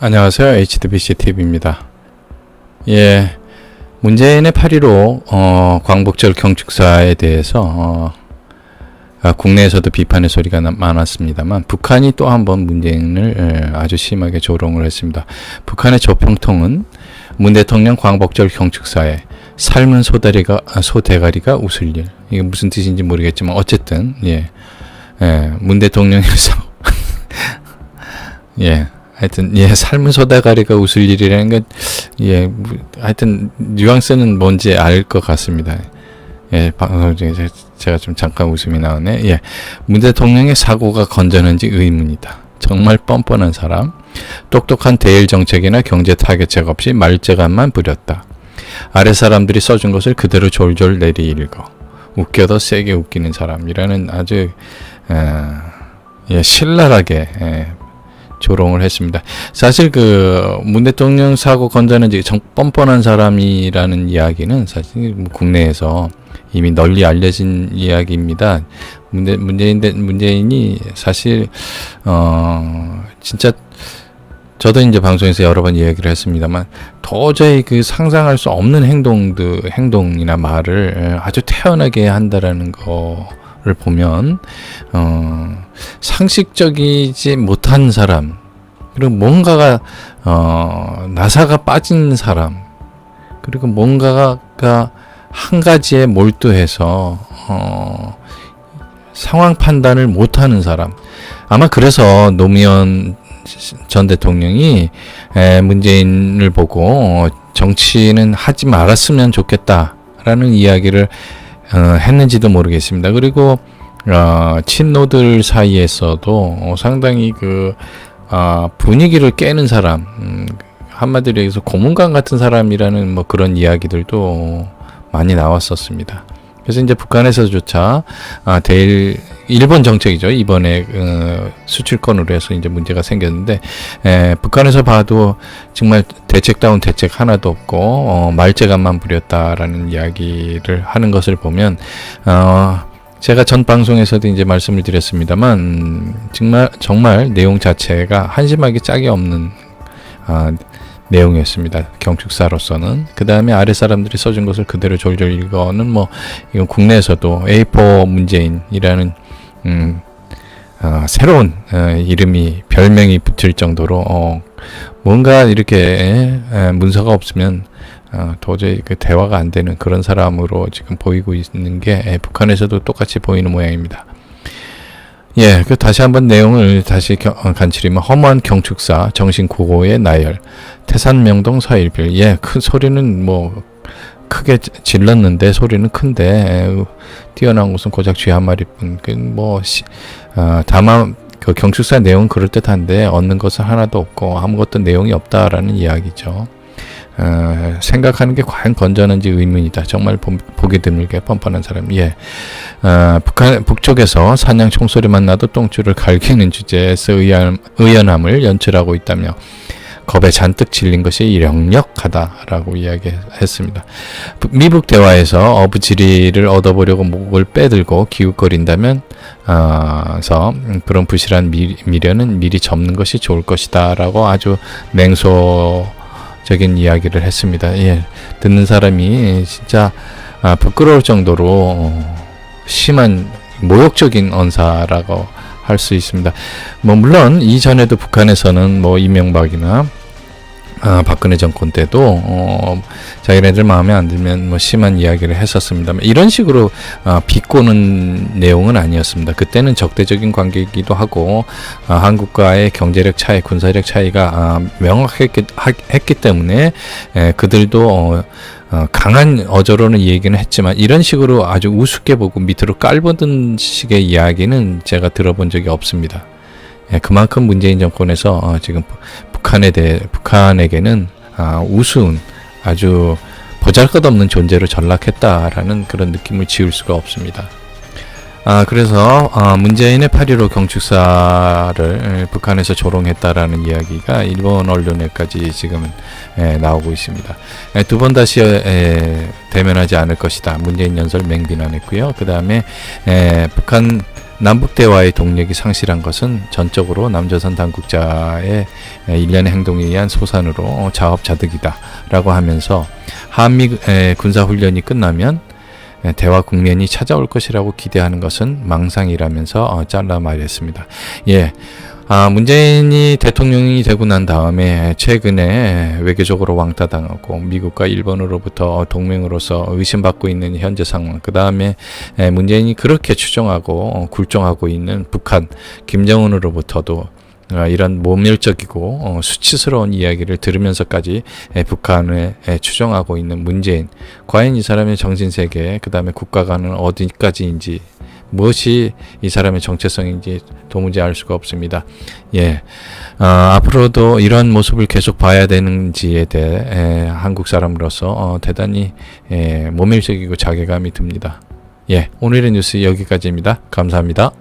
안녕하세요. HDBC TV입니다. 예, 문재인의 8.15 어, 광복절 경축사에 대해서 어, 아, 국내에서도 비판의 소리가 나- 많았습니다만 북한이 또 한 번 문재인을 예, 아주 심하게 조롱을 했습니다. 북한의 조평통은 문 대통령 광복절 경축사에 삶은 소다리가 아, 소대가리가 웃을 일 이게 무슨 뜻인지 모르겠지만 어쨌든 예, 예, 문 대통령에서 예. 하여튼 예 삶은 소다가리가 웃을 일이라는 건 예, 뭐, 하여튼 뉘앙스는 뭔지 알 것 같습니다. 예, 방송 중에 제- 제가 좀 잠깐 웃음이 나오네. 예, 문 대통령의 사고가 건전한지 의문이다. 정말 뻔뻔한 사람. 똑똑한 대일 정책이나 경제 타겟책 없이 말재간만 부렸다. 아래 사람들이 써준 것을 그대로 졸졸 내리 읽어. 웃겨도 세게 웃기는 사람이라는 아주 어, 예, 신랄하게 예, 조롱을 했습니다. 사실 그 문 대통령 사고 건자는 정 뻔뻔한 사람이라는 이야기는 사실 뭐 국내에서 이미 널리 알려진 이야기입니다. 문재 문재인 대- 문재인이 사실 어 진짜 저도 이제 방송에서 여러 번 이야기를 했습니다만 도저히 그 상상할 수 없는 행동들 행동이나 말을 아주 태연하게 한다라는 거 를 보면 어 상식적이지 못한 사람 그리고 뭔가가 어 나사가 빠진 사람 그리고 뭔가가 한 가지에 몰두해서 어 상황 판단을 못하는 사람 아마 그래서 노무현 전 대통령이 에, 문재인을 보고 어, 정치는 하지 말았으면 좋겠다라는 이야기를 어, 했는지도 모르겠습니다. 그리고 어, 친노들 사이에서도 어, 상당히 그 아, 분위기를 깨는 사람, 음, 한마디로 얘기해서 고문관 같은 사람이라는 뭐 그런 이야기들도 많이 나왔었습니다. 그래서 이제 북한에서조차 아, 대일 일본 정책이죠. 이번에 어, 수출권으로 해서 이제 문제가 생겼는데 에, 북한에서 봐도 정말 대책다운 대책 하나도 없고 어, 말재간만 부렸다라는 이야기를 하는 것을 보면 어, 제가 전 방송에서도 이제 말씀을 드렸습니다만 음, 정말 정말 내용 자체가 한심하게 짝이 없는 아, 내용이었습니다. 경축사로서는 그 다음에 아래 사람들이 써준 것을 그대로 졸졸 읽어는 뭐 이건 국내에서도 A4 문재인이라는 음, 어, 새로운 어, 이름이 별명이 붙을 정도로 어, 뭔가 이렇게 에, 문서가 없으면 어, 도저히 그 대화가 안 되는 그런 사람으로 지금 보이고 있는 게 에, 북한에서도 똑같이 보이는 모양입니다. 예, 그 다시 한번 내용을 다시 겨, 어, 간추리면 허무한 경축사 정신고고의 나열 태산명동 서일빌 예, 큰 소리는 뭐 크게 지- 질렀는데 소리는 큰데 에, 뛰어난 것은 고작 쥐 한 마리뿐. 그뭐 어, 다만 그 경축사 내용은 그럴 듯한데 얻는 것은 하나도 없고 아무것도 내용이 없다라는 이야기죠. 어, 생각하는 게 과연 건전한지 의문이다. 정말 보, 보기 드물게 뻔뻔한 사람. 예. 어, 북한 북쪽에서 사냥 총소리만 나도 똥줄을 갈기는 주제에서 의연, 의연함을 연출하고 있다며 겁에 잔뜩 질린 것이 역력하다라고 이야기했습니다. 북- 미북 대화에서 어부지리를 얻어보려고 목을 빼들고 기웃거린다면 어, 서 음, 그런 부실한 미, 미련은 미리 접는 것이 좋을 것이다라고 아주 냉소 적인 이야기를 했습니다. 예, 듣는 사람이 진짜 아, 부끄러울 정도로 어, 심한 모욕적인 언사라고 할 수 있습니다. 뭐 물론 이전에도 북한에서는 뭐 이명박이나 아, 박근혜 정권 때도 어, 자기네들 마음에 안 들면 뭐 심한 이야기를 했었습니다만 이런 식으로 아, 비꼬는 내용은 아니었습니다. 그때는 적대적인 관계이기도 하고 아, 한국과의 경제력 차이, 군사력 차이가 아, 명확했기 하- 했기 때문에 에, 그들도 어, 어, 강한 어조로는 얘기는 했지만 이런 식으로 아주 우습게 보고 밑으로 깔보던 식의 이야기는 제가 들어본 적이 없습니다. 예, 그만큼 문재인 정권에서 어, 지금 북한에 대해 북한에게는 아, 우스운 아주 보잘것없는 존재로 전락했다라는 그런 느낌을 지울 수가 없습니다. 아, 그래서 아, 문재인의 8.15 경축사를 북한에서 조롱했다라는 이야기가 일본 언론에까지 지금은 에, 나오고 있습니다. 두번 다시 에, 대면하지 않을 것이다. 문재인 연설 맹비난했고요. 그 다음에 북한 남북 대화의 동력이 상실한 것은 전적으로 남조선 당국자의 에, 일련의 행동에 의한 소산으로 자업자득이다라고 하면서 한미 에, 군사 훈련이 끝나면 에, 대화 국면이 찾아올 것이라고 기대하는 것은 망상이라면서 어, 잘라 말했습니다. 예. 아, 문재인이 대통령이 되고 난 다음에 최근에 외교적으로 왕따당하고 미국과 일본으로부터 동맹으로서 의심받고 있는 현재 상황, 그 다음에 문재인이 그렇게 추종하고 어, 굴종하고 있는 북한 김정은으로부터도 어, 이런 모멸적이고 어, 수치스러운 이야기를 들으면서까지 북한을 추종하고 있는 문재인. 과연 이 사람의 정신세계 그 다음에 국가관은 어디까지인지 무엇이 이 사람의 정체성인지 도무지 알 수가 없습니다. 예, 어, 앞으로도 이런 모습을 계속 봐야 되는지에 대해 에, 한국 사람으로서 어, 대단히 에, 모멸적이고 자괴감이 듭니다. 예, 오늘의 뉴스 여기까지입니다. 감사합니다.